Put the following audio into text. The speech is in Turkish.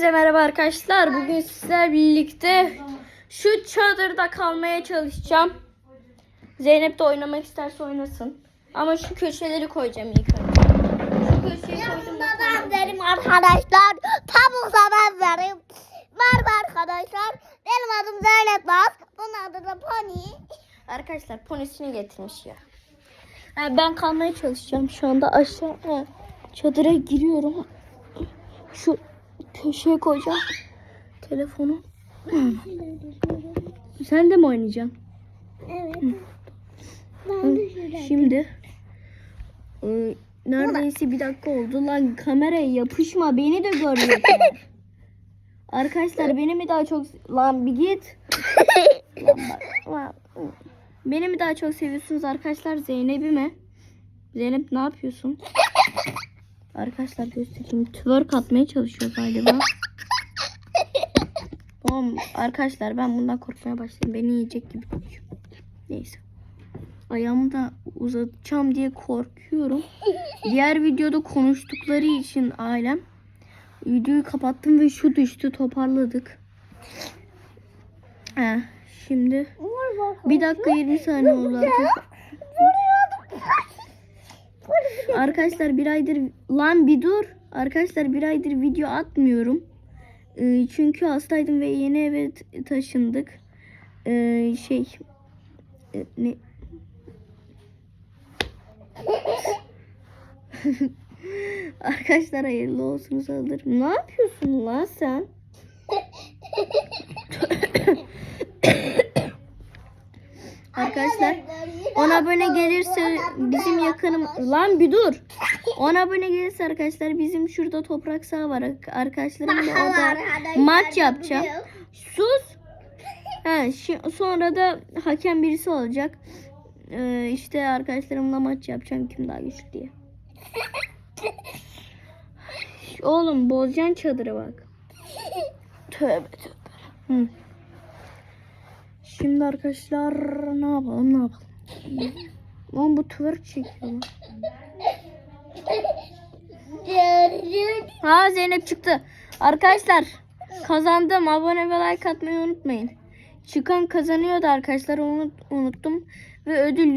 Hepinize merhaba arkadaşlar. Bugün sizlerle birlikte şu çadırda kalmaya çalışacağım. Zeynep de oynamak isterse oynasın. Ama şu köşeleri koyacağım ilk önce. Şu köşeyi koydum. Ben derim arkadaşlar. Tavuk da ben verim. Merhaba arkadaşlar. Benim adım Zeynep Naz. Bunun adı da Pony. Arkadaşlar ponisini getirmiş ya. Ha, ben kalmaya çalışacağım. Şu anda aşağı çadıra giriyorum. Şu köşeye koyacağım telefonu. Sen de mi oynayacaksın? Evet. Ben de şöyle. Şimdi e, neredeyse bir dakika oldu lan kameraya yapışma beni de görüyorlar. Arkadaşlar beni mi daha çok lan bir git. Lan bak, lan. Beni mi daha çok seviyorsunuz arkadaşlar Zeynep'i mi? Zeynep ne yapıyorsun? Arkadaşlar göstereyim. Twerk atmaya çalışıyor galiba. Tamam arkadaşlar ben bundan korkmaya başladım. Beni yiyecek gibi duruyor. Neyse. Ayağımı da uzatacağım diye korkuyorum. Diğer videoda konuştukları için ailem videoyu kapattım ve şu düştü toparladık. He, şimdi bir dakika 20 saniye oldu arkadaşlar. Arkadaşlar bir aydır lan bir dur. Arkadaşlar bir aydır video atmıyorum. Ee, çünkü hastaydım ve yeni eve taşındık. Ee, şey e, ne Arkadaşlar hayırlı olsun sanırım. Ne yapıyorsun lan sen? Arkadaşlar 10 abone gelirse bizim yakınım lan bir dur. 10 abone gelirse arkadaşlar bizim şurada toprak saha var arkadaşlarımla orada maç yapacağım. Sus. Şi- sonra da hakem birisi olacak. Ee, işte arkadaşlarımla maç yapacağım kim daha güçlü diye. Oğlum bozacaksın çadırı bak. Tövbe tövbe. Hı. Şimdi arkadaşlar ne yapalım ne yapalım. Lan bu twerk çekiyor. Ha Zeynep çıktı. Arkadaşlar kazandım. Abone ve like atmayı unutmayın. Çıkan kazanıyordu arkadaşlar. Onu unuttum. Ve ödül